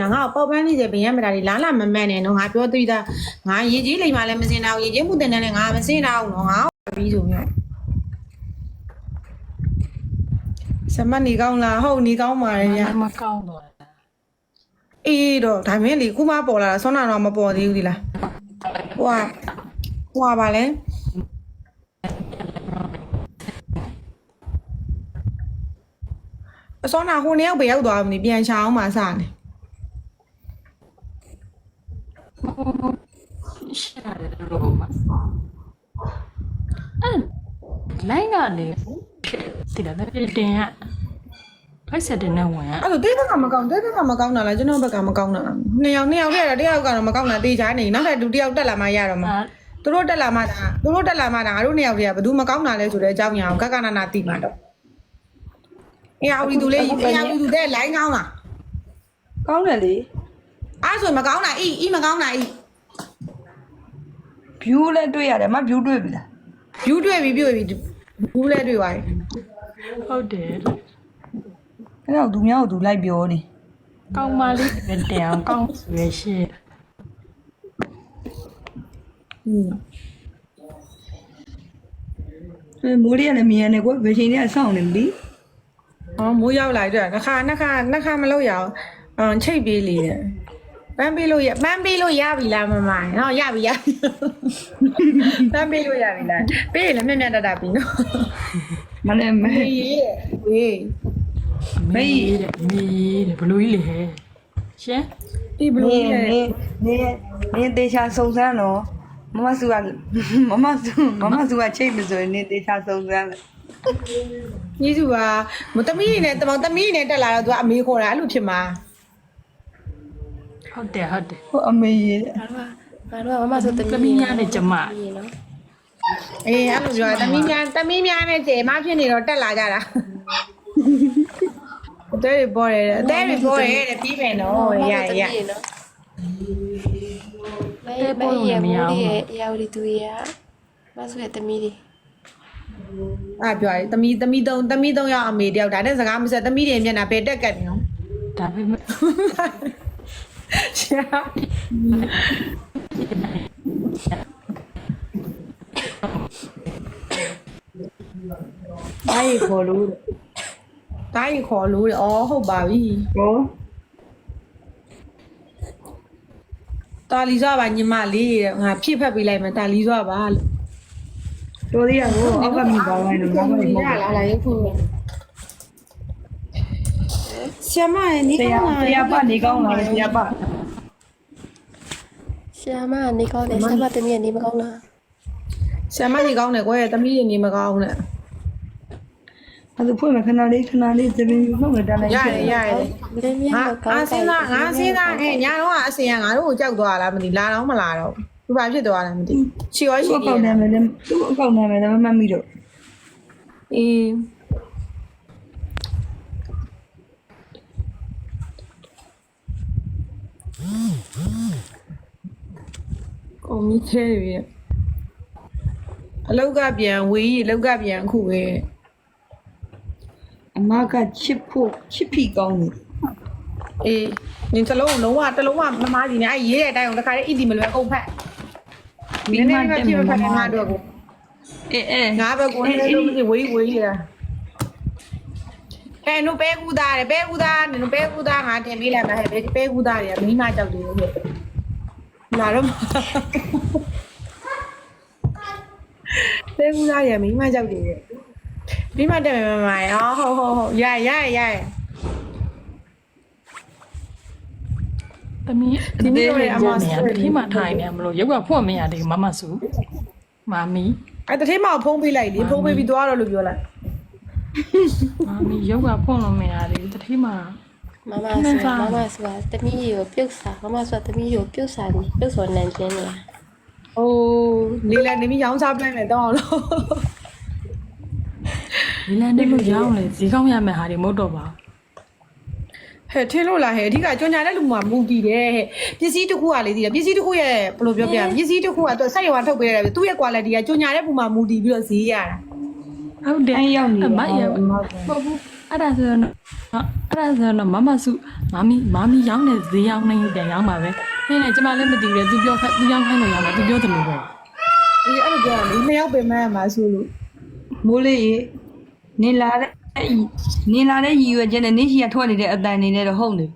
နာငါ့ကိုပေါက်ပန်းနေစေဘယံမတာတွေလားလာမမတ်နဲ့နော်ငါပြောသေးတာငါရေကြီးလိမ်မှလည်းမစင်တော့ရေကြီးမှုတင်တယ်လည်းငါမစင်တော့နော်ငါပြီးဆိုမျိုးစမနေကောင်းလားဟုတ်နေကောင်းပါရဲ့ဗျာမကောင်းတော့အေးတော့ဒါမင်းလေခုမှပေါ်လာတာဆွမ်းနာတော့မပေါ်သေးဘူးဒီလားဟွာဟွာပါလဲအစောနာဟိုနှစ်ယောက်ပဲရောက်သွားပြီပြန်ချအောင်မှစနေ ရှာတယ်လို့မအဲ့လိုင်းကနေဒီလားပြတင်ရဖိုက်ဆက်တဲ့နဲ့ဝင်ရအဲ့လိုတိတ်ဘက်ကမကောင်းတိတ်ဘက်ကမကောင်းတာလားကျွန်တော်ဘက်ကမကောင်းတာလားနှစ်ယောက်နှစ်ယောက်ထဲတာတစ်ယောက်ကတော့မကောင်းတာတေးချာနေနောက်ထပ်ဒုတစ်ယောက်တက်လာမှရတော့မှာသူတို့တက်လာမှဒါသူတို့တက်လာမှဒါငါတို့နှစ်ယောက်တည်းကဘယ်သူမကောင်းတာလဲဆိုတဲ့အကြောင်းညာအောင်ကကနနာတိမှတော့အေးအဝီသူလေးအေးအဝီသူတဲ့လိုင်းကောင်းလားကောင်းတယ်လေ အဲ့ဆိုရင်မကောင်းတာအီအီမကောင်းတာအီ ဘ ्यू လည်းတွေ့ရတယ်မဘ ्यू တွေ့ပြီလား ယူတွေ့ပြီပြွေပြီဘူးလဲတွေ့သွားပြီ ဟုတ်တယ် အဲ့တော့သူများကိုသူလိုက်ပြောနေ ကောင်းမလေးပဲတင်အောင်ကောင်းဆိုရရှိ อืม အဲမိုးလေးကလည်းမြင်ရတယ်ကွဘယ်ချိန်တည်းကစောင့်နေမလို့ ဟောမိုးရောက်လာကြတယ်နှခါနှခါနှခါမလို့ရအောင်အမ်ချိတ်ပေးလေတဲ့ ပန်းပေးလို့ရပန်းပေးလို့ရပြီလားမမနော်ရပြီရပြီပန်းပေးလို့ရပြီလားပေးရင်လည်းမြတ်မြတ်တတ်တာပြီနော်မလည်းမအေးရဲ့ဝေးမေးတဲ့မေးတဲ့ဘလို့ကြီးလေဟဲ့ရှင်ဒီဘနေလို့လဲနေနေနေတေချာစုံစမ်းတော့မမစုကမမစုမမစုကချိတ်မဆိုရင်နေတေချာစုံစမ်းတယ်ကြီးစုကမသမီးနေနဲ့တမောင်သမီးနေတက်လာတော့သူကအမေခေါ်တာအဲ့လိုဖြစ်မှာ ဟုတ်တယ်ဟုတ်တယ်ဟိုအမေကြီးတဲ့ငါတို့ကငါတို့ကမမဆိုတသမီးများနဲ့ကျမရေနော်အေးအဲ့လိုပြောတာသမီးများသမီးများနဲ့ကျေမဖြစ်နေတော့တက်လာကြတာအသေးတွေပေါ်တယ်အသေးတွေပေါ်တယ်တဲ့ပြီးမယ်နော်ရရရနော်မဲမဲရေမိုးလေးရဲ့ရာဝတီသူရမဆိုရဲ့တမီးလေးအဲ့ပြောတယ်သမီးသမီးသုံးသမီးသုံးယောက်အမေတယောက်ဒါနဲ့စကားမဆက်သမီးတွေမျက်နှာပဲတက်ကတ်နေနော်ဒါပေမဲ့ ရှာတိုင်းခေါ်လို့တိုင်းခေါ်လို့အော်ဟုတ်ပါပြီဟောတာလီစွာပါညီမလေးတဲ့ငါဖြစ်ဖက်ပေးလိုက်မယ်တာလီစွာပါလို့တော်သေးရကိုအောက်ကမိပါလိုက်လို့ငါမဟုတ်ဘူးရလာလာရုပ်ခု ဆရာမရဲ့နေဆကောရာင်းလာဆရာပနေကောင်းလာတယ်ဆရာပရှာမနေကောင်းတယ်ရှာမတမီးကနေမကောင်းလားဆရာမနေကောင်းတယ်ကွယ်သမီးတွေနေမကောင်းနဲ့အဲ့ဒါဖွင့်မခဏလေးခဏလေးသပင်းပြုတ်နေတာလည်းရတယ်ရတယ်မင်းမြတ်ငါကောငါင်းစဉ်းစားငါစဉ်းစားဟဲ့ညာတော့အစင်ကငါတို့ကိုကြောက်သွားလားမသိလာတော့မလာတော့ဘူးဘာဖြစ်သွားလဲမသိချီရောသူ့ရှိအနေကောင့်နာမည်လည်းသူ့အကောင့်နာမည်လည်းမမှတ်မိတော့အေး မီးသေးပြီအလောက်ကပြန်ဝေးကြီးအလောက်ကပြန်အခုပဲအမကချစ်ဖို့ချစ်ဖီကောင်းတယ်အေးနင်တစ်လုံးလုံးဝတစ်လုံးဝမမားစီနေအဲ့ရေးတဲ့အတိုင်းအောင်တခါလေးအီဒီမလွယ်အကုန်ဖက်နည်းနည်းပဲဖြစ်မဖက်နေငါတို့ကိုအဲအဲငါပဲကိုနေလို့မသိဝေးဝေးရတာအဲနုပဲကူသားတယ်ပဲကူသားနုပဲကူသားငါတင်ပေးလိုက်မှာဟဲ့ပဲပဲကူသားတွေကမိမကြောက်တယ်လို့ လာတော့ပဲကူသားရမိမကြောက်တယ်မိမတက်မယ်မမရဟုတ်ဟုတ်ဟုတ်ရရရရသမီးဒီနေ့တော့အမဆွဲတတိမထိုင်နေမလို့ရုပ်ကဖွင့်မရသေးမမစုမာမီအဲ့တထဲမှာဖုံးပေးလိုက်လေဖုံးပေးပြီးသွားတော့လို့ပြောလိုက်မာမီရုပ်ကဖွင့်လို့မရသေးတတိမ မမဆိုမမဆိုတာတမီးကိုပြုတ်စားမမဆိုတာတမီးကိုပြုတ်စားနေပြုတ်စော်နန်ကျင်းနေ။အိုးနေလည်းနေပြီးရောင်းစားပြလိုက်မယ်တော့အောင်လို့ဒီလန်တက်လို့ရောင်းလေဈေးကောင်းရမယ်ဟာဒီမဟုတ်တော့ပါ။ဟဲ့ထင်းလို့လားဟဲ့အဓိကကြော်ညာတဲ့လူမှာမူတည်တယ်ဟဲ့ပစ္စည်းတစ်ခုကလေဒီပစ္စည်းတစ်ခုရဲ့ဘယ်လိုပြောပြပစ္စည်းတစ်ခုကသူစက်ရွာထုတ်ပေးရတယ်သူ့ရဲ့ quality ကကြော်ညာတဲ့ပုံမှာမူတည်ပြီးတော့ဈေးရတာဟုတ်တယ်အဲရောက်နေအမရဟုတ်ဘူး အဲ့ဒါဆိုတော့အဲ့ဒါဆိုတော့မမစုမမီမမီရောင်းတဲ့ဈေးရောင်းနေတယ်ရောင်းပါပဲဟင်းလေကျမလည်းမသိဘူးလေသူပြောခိုင်းသူရောင်းခိုင်းလို့ရောင်းတာသူပြောတယ်လို့ပဲဒီအဲ့လိုပြောတာလေနှစ်ယောက်ပင်မရမှာဆိုလို့မိုးလေးရေနင်လာတဲ့နင်လာတဲ့ရည်ရွယ်ချက်နဲ့နင်ရှိရထွက်နေတဲ့အတန်နေနဲ့တော့ဟုတ်နေ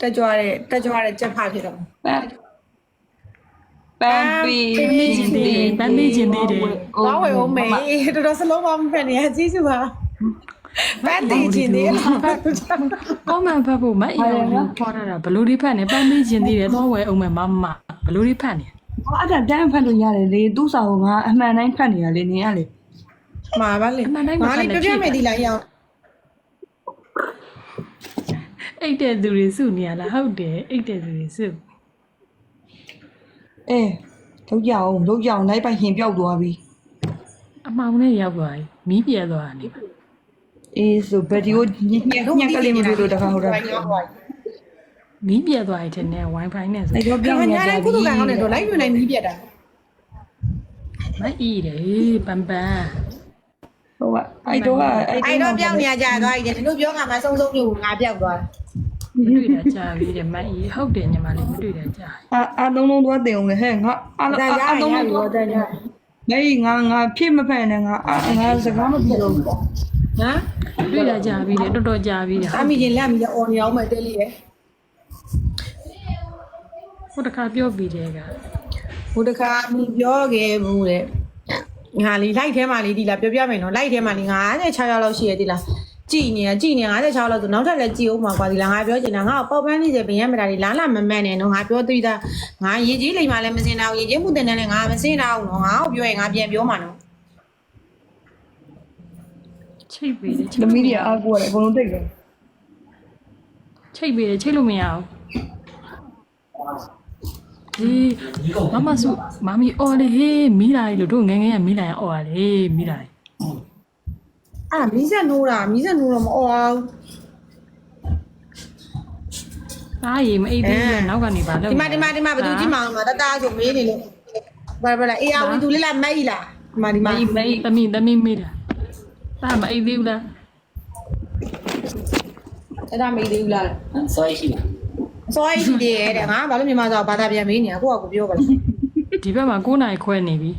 တက်ကြွတဲ့တက်ကြွတဲ့ကြက်ဖဖြစ်တော့ပန်းပန်းပီပန်းပေးခြင်းသေးတယ်ဘာဝယ်အောင်မေတော်တော်စလုံးပါမဖက်နေရကြီးစုပါပန်းတီချင်းသေးလားကောမန်ဖတ်ဖို့မအေးအောင်လို့ခေါ်တာဘလူးလေးဖတ်နေပန်းပေးခြင်းသေးတယ်တော့ဝယ်အောင်မယ်မမဘလူးလေးဖတ်နေဟောအဲ့ဒါတန်းဖတ်လို့ရတယ်လေသူ့စာကိုငါအမှန်တိုင်းဖတ်နေရလေနင်ကလေမှာပါလေငါလေးပြပြမယ်ဒီလိုက်ရအောင် အိတ်တဲ့သူတွေစုနေရလားဟုတ်တယ်အိတ်တဲ့သူတွေစုအဲလောက်ကြအောင်လောက်ကြအောင်လိုက်ပိုင်ရင်ပြောက်သွားပြီအမောင်နဲ့ရောက်သွားပြီမီးပြဲသွားတယ်အေးဆိုဗီဒီယိုညက်ညက်ညက်ကလေးမလို့တော့တခါဟုတ်တာမီးပြဲသွားတယ်တဲ့ wifi နဲ့ဆိုအဲ့တော့ပြောင်းညာနေကြတဲ့ပြီကုသကံကောင်းတဲ့တော့လိုက်ယူနိုင်ပြီးပြက်တာမအေးတယ်ပန်ပန် ဟိုကအဲ့တော့ကအဲ့တော့ပြောင်းနေကြသွားပြီဒီလိုပြောကမှစုံစုံမျိုးငါပြောက်သွားမတွေ့တာကြာပြီတဲ့မအေးဟုတ်တယ်ညီမလေးမတွေ့တာကြာအာအာလုံးလုံးသွားတင်အောင်လေဟဲ့ငါအာတာရအာရလုံးရလုံးလို့သွားတဲ့ညာမေးငါငါဖြစ်မဖက်နဲ့ငါအာငါစကားမပြောတော့ဘူးဟမ်တွေ့တာကြာပြီတဲ့တော်တော်ကြာပြီတဲ့အမိချင်းလက်မိချင်းအော်နေအောင်မယ်တဲလေးရယ်ဟိုတခါပြောပြီးတဲ့ကဟိုတခါမိပြောခဲ့ဘူးတဲ့ ငါလေးလိုက်ထဲမှာလေးဒီလားပြောပြမယ်နော်လိုက်ထဲမှာလေး56ရောက်လောက်ရှိရဒီလားကြည်နေကြည်နေ56လောက်ဆိုနောက်ထပ်လည်းကြည်အောင်ပါကွာဒီလားငါပြောချင်တာငါပေါက်ပန်းနေစေဘယံမတာလေးလားလာမမန့်နဲ့နော်ငါပြောသေးတာငါရေကြီးလိမ်မှလည်းမစင်တော့ရေကြီးမှုတင်တယ်လည်းငါမစင်တော့နော်ငါ့ကိုပြောရင်ငါပြန်ပြောမှာနော်ချိတ်ပြီးတယ်ချိလတ်မီးတွေအားကိုရတယ်အကုန်လုံးတိတ်တယ်ချိတ်ပြီးတယ်ချိတ်လို့မရအော ဟေးမမစုမမီအော်လေဟေးမိလာလေလို့တို့ငယ်ငယ်ကမိလာရင်အော်ရလေမိလာလေအာမီးဆက်နိုးတာမီးဆက်နိုးတော့မအော်အောင်အားရေမအိပ်သေးဘူးနောက်ကနေပါလို့ဒီမှာဒီမှာဒီမှာဘသူကြည့်မအောင်မတတဆိုမေးနေလို့ဘာဘာအေးအဝင်သူလေးလာမိုက်လာဒီမှာဒီမှာမိတ်သမီးသမီးမေးတာတာမအိပ်သေးဘူးလားအဲ့ဒါမေးသေးဘူးလားဟမ်ဆိုရရှိလား ရရှိသေးရဲ့တဲ့ငါဘာလို့မြန်မာစာဘာသာပြန်မေးနေရကိုကကိုပြောပါလားဒီဘက်မှာ9နိုင်ခွဲနေပြီ